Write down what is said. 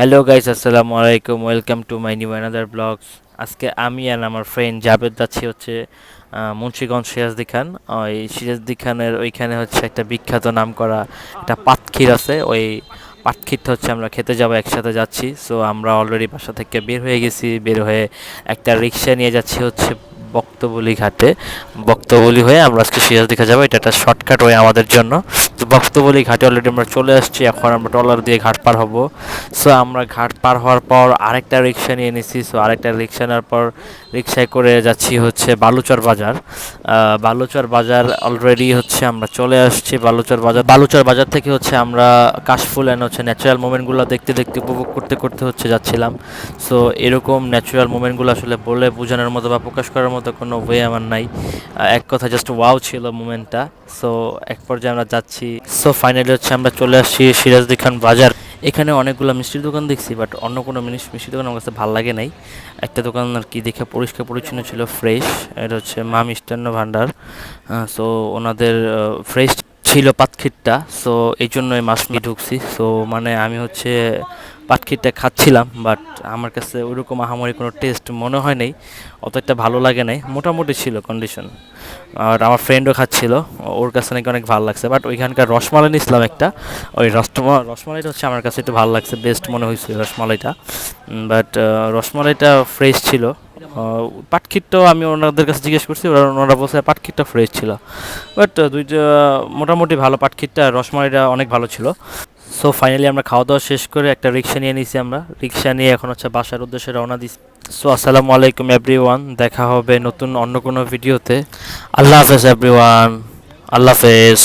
Hello guys আসসালামু আলাইকুম welcome to my new another blogs আজকে আমি আর আমার ফ্রেন্ড জাবেদ যাচ্ছি হচ্ছে মুন্সিগঞ্জ সিরাজদি খান। ওই সিরাজদি খানের ওইখানে হচ্ছে একটা বিখ্যাত নাম করা একটা পাতক্ষীর আছে। ওই পাতক্ষীরটা হচ্ছে আমরা খেতে যাব, একসাথে যাচ্ছি। সো আমরা অলরেডি বাসা থেকে বের হয়ে গেছি। বের হয়ে একটা রিক্সা নিয়ে যাচ্ছি হচ্ছে বক্তবলি ঘাটে। বক্তবলি হয়ে আমরা আজকে সিরাজদি খা যাব। এটা একটা শর্টকাট ওয়ে আমাদের জন্য। বক্তবলি ঘাটে অলরেডি আমরা চলে আসছি, এখন আমরা ট্রলার দিয়ে ঘাট পার হব। সো আমরা ঘাট পার হওয়ার পর আরেকটা রিক্সা নিয়ে নিছি। সো আরেকটা রিক্সা নেওয়ার পর রিক্সায় করে যাচ্ছি হচ্ছে বালুচর বাজার। বালুচর বাজার অলরেডি হচ্ছে আমরা চলে আসছি বালুচর বাজার। বালুচর বাজার থেকে হচ্ছে আমরা কাশফুল অ্যান্ড হচ্ছে ন্যাচারাল মোমেন্টগুলো দেখতে দেখতে, উপভোগ করতে করতে হচ্ছে যাচ্ছিলাম। সো এরকম ন্যাচারাল মোমেন্টগুলো আসলে বলে বোঝানোর মতো বা প্রকাশ করার মতো কোনো ওয়ে আমার নাই। এক কথা জাস্ট ওয়াও ছিল মোমেন্টটা সো এক পর্যায়ে আমরা যাচ্ছি সো ফাইনালি হচ্ছে আমরা চলে আসছি সিরাজদি খান বাজার। এখানে অনেকগুলো মিষ্টির দোকান দেখছি বাট অন্য কোনো মিষ্টির দোকান আমার কাছে ভালো লাগে নাই। একটা দোকান আর কি দেখে পরিষ্কার পরিচ্ছন্ন ছিল ফ্রেশ এটা হচ্ছে মা মিষ্টান্ন ভাণ্ডার সো ওনাদের ফ্রেশ ছিল পাতক্ষীরটা সো এই জন্য মাছ নিয়ে ঢুকছি। সো মানে আমি হচ্ছে পাটখিরটা খাচ্ছিলাম বাট আমার কাছে ওইরকম আহামরি কোনো টেস্ট মনে হয় নাই অত একটা ভালো লাগে নাই মোটামুটি ছিল কন্ডিশন আর আমার ফ্রেন্ডও খাচ্ছিল ওর কাছে নাকি অনেক ভালো লাগছে বাট ওইখানকার রসমালাই নিয়েছিলাম একটা ওই রসমা রসমালাইটা হচ্ছে আমার কাছে একটু ভালো লাগছে বেস্ট মনে হয়েছিল রসমালাইটা। বাট রসমালাইটা ফ্রেশ ছিল। আহ, পাটক্ষীরটাও আমি ওনাদের কাছে জিজ্ঞেস করছি ওরা ওনারা বলছে পাটক্ষীরটা ফ্রেশ ছিল। বাট দুইটা মোটামুটি ভালো পাটক্ষীরটা আর রসমালাইটা অনেক ভালো ছিল। সো ফাইনালি আমরা খাওয়া দাওয়া শেষ করে একটা রিক্সা নিয়ে নিয়েছি আমরা। রিক্সা নিয়ে এখন হচ্ছে বাসার উদ্দেশ্যে রওনা দিচ্ছি সো আসসালামু আলাইকুম এভরিওয়ান দেখা হবে নতুন অন্য কোনো ভিডিওতে আল্লাহ হাফেজ এভরিওয়ান আল্লাহ হাফেজ।